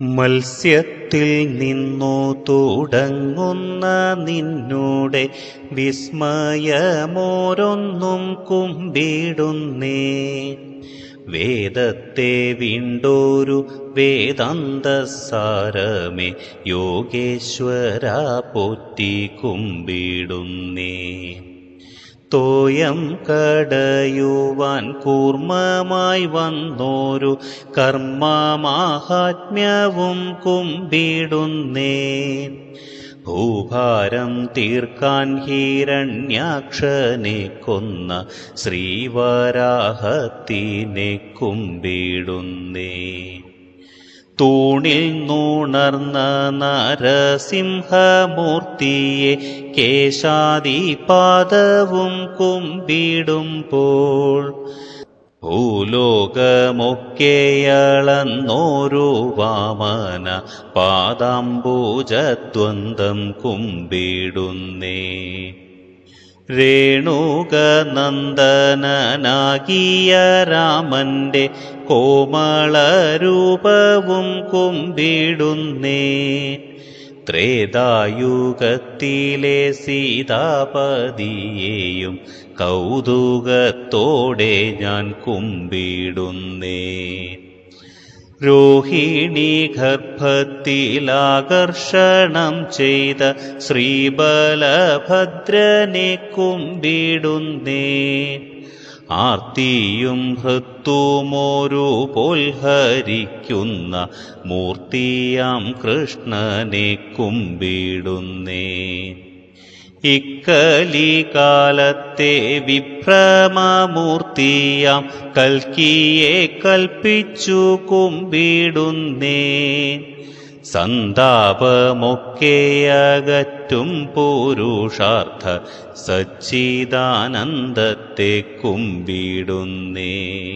മത്സ്യത്തിൽ നിന്നു തുടങ്ങുന്ന നിന്നൂടെ വിസ്മയമോരൊന്നും കുമ്പിടുന്നേ. വേദത്തെ വീണ്ടോരു വേദാന്തസാരമേ യോഗേശ്വര പോറ്റി കുമ്പിടുന്നേ. തോയം കടയുവാൻ കൂർമ്മമായി വന്നോരു കർമ്മമാഹാത്മ്യവും കുമ്പിടുന്നേ ഭൂഭാരം തീർക്കാൻ ഹിരണ്യാക്ഷനെ കൊന്ന ശ്രീവരാഹത്തിനെ കുമ്പിടുന്നേ തൂണിൽ നൂണർന്ന നരസിംഹമൂർത്തിയെ കേശാദിപാദവും കുമ്പിടുമ്പോൾ ഭൂലോകമൊക്കെയളന്നോരു വാമന പാദാംബൂജദ്വന്ദം കുമ്പിടുന്നേ. രേണുകനന്ദനാകിയ രാമന്റെ കോമളരൂപവും കുമ്പിടുന്നേ. ത്രേതായുഗത്തിലെ സീതാപതിയെയും കൗതുകത്തോടെ ഞാൻ കുമ്പിടുന്നേ. രോഹിണി ഗർഭത്തിലാകർഷണം ചെയ്ത ശ്രീബലഭദ്രനെ കുമ്പിടുന്നേ. ആർത്തിയും ഹൃത്തുമോരു പോൽഹരിക്കുന്ന മൂർത്തിയാം കൃഷ്ണനെ കുമ്പിടുന്നേ. ഇക്കലികാലത്തെ വിഭ്രമമൂർത്തിയാം കൽക്കിയെ കൽപ്പിച്ചു കുമ്പിടുന്നേ. സന്താപമൊക്കെയകറ്റും പുരുഷാർത്ഥ സച്ചിദാനന്ദത്തെ കുമ്പിടുന്നേ.